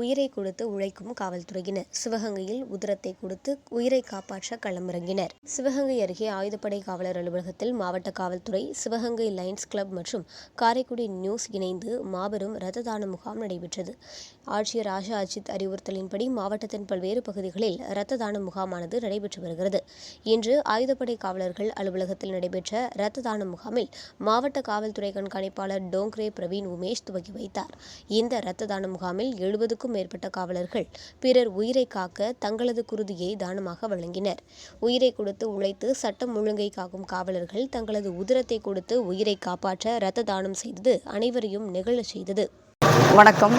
உயிரை கொடுத்து உழைக்கும் காவல்துறையினர். சிவகங்கையில் உதிரத்தை கொடுத்து உயிரை காப்பாற்ற களமிறங்கினர். சிவகங்கை அருகே ஆயுதப்படை காவலர் அலுவலகத்தில் மாவட்ட காவல்துறை சிவகங்கை லயன்ஸ் கிளப் மற்றும் காரைக்குடி நியூஸ் இணைந்து மாபெரும் ரத்த தான முகாம் நடைபெற்றது. ஆட்சியர் ஆஷா அஜித் அறிவுறுத்தலின்படி மாவட்டத்தின் பல்வேறு பகுதிகளில் இரத்த தான முகாமானது நடைபெற்று வருகிறது. இன்று ஆயுதப்படை காவலர்கள் அலுவலகத்தில் நடைபெற்ற இரத்த தான முகாமில் மாவட்ட காவல்துறை கண்காணிப்பாளர் டோங்ரே பிரவீன் உமேஷ் துவக்கி வைத்தார். இந்த இரத்த தான முகாமில் எழுபதுக்கும் மேற்பட்ட காவலர்கள் பிறர் உயிரை காக்க தங்களது குருதியை தானமாக வழங்கினர். உயிரை கொடுத்து உழைத்து சட்டம் ஒழுங்கை காக்கும் காவலர்கள் தங்களது உதிரத்தை கொடுத்து உயிரை காப்பாற்ற இரத்த தானம் செய்தது அனைவரையும் நிகழச் செய்தது. வணக்கம்.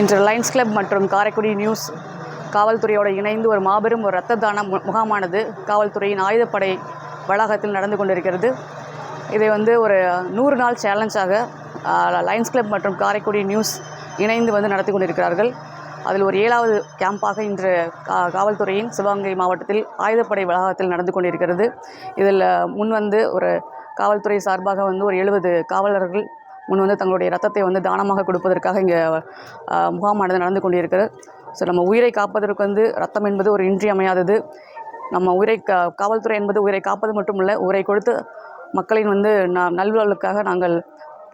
இன்று லயன்ஸ் கிளப் மற்றும் காரைக்குடி நியூஸ் காவல்துறையோடு இணைந்து ஒரு மாபெரும் ஒரு இரத்த தான முகாமானது காவல்துறையின் ஆயுதப்படை வளாகத்தில் நடந்து கொண்டிருக்கிறது. இதை வந்து ஒரு நூறு நாள் சேலஞ்சாக லயன்ஸ் கிளப் மற்றும் காரைக்குடி நியூஸ் இணைந்து வந்து நடத்தி கொண்டிருக்கிறார்கள். அதில் ஒரு ஏழாவது கேம்பாக இன்று கா காவல்துறையின் சிவகங்கை மாவட்டத்தில் ஆயுதப்படை வளாகத்தில் நடந்து கொண்டிருக்கிறது. இதில் முன் வந்து ஒரு காவல்துறை சார்பாக வந்து ஒரு எழுபது காவலர்கள் முன் வந்து தங்களுடைய ரத்தத்தை வந்து தானமாக கொடுப்பதற்காக இங்கே முகாமானது நடந்து கொண்டிருக்கிறது. ஸோ நம்ம உயிரை காப்பதற்கு வந்து ரத்தம் என்பது ஒரு இன்றியமையாதது. நம்ம உயிரை கா காவல்துறை என்பது உயிரை காப்பது மட்டுமல்ல உயிரை கொடுத்து மக்களின் வந்து ந நல்வாழ்வுக்காக நாங்கள்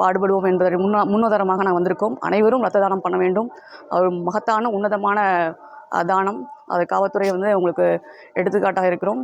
பாடுபடுவோம் என்பதை முன்ன முன்னுதாரணமாக நான் வந்திருக்கோம். அனைவரும் ரத்த தானம் பண்ண வேண்டும். ஒரு மகத்தான உன்னதமான தானம். அது காவல்துறை வந்து உங்களுக்கு எடுத்துக்காட்டாக இருக்கிறோம்.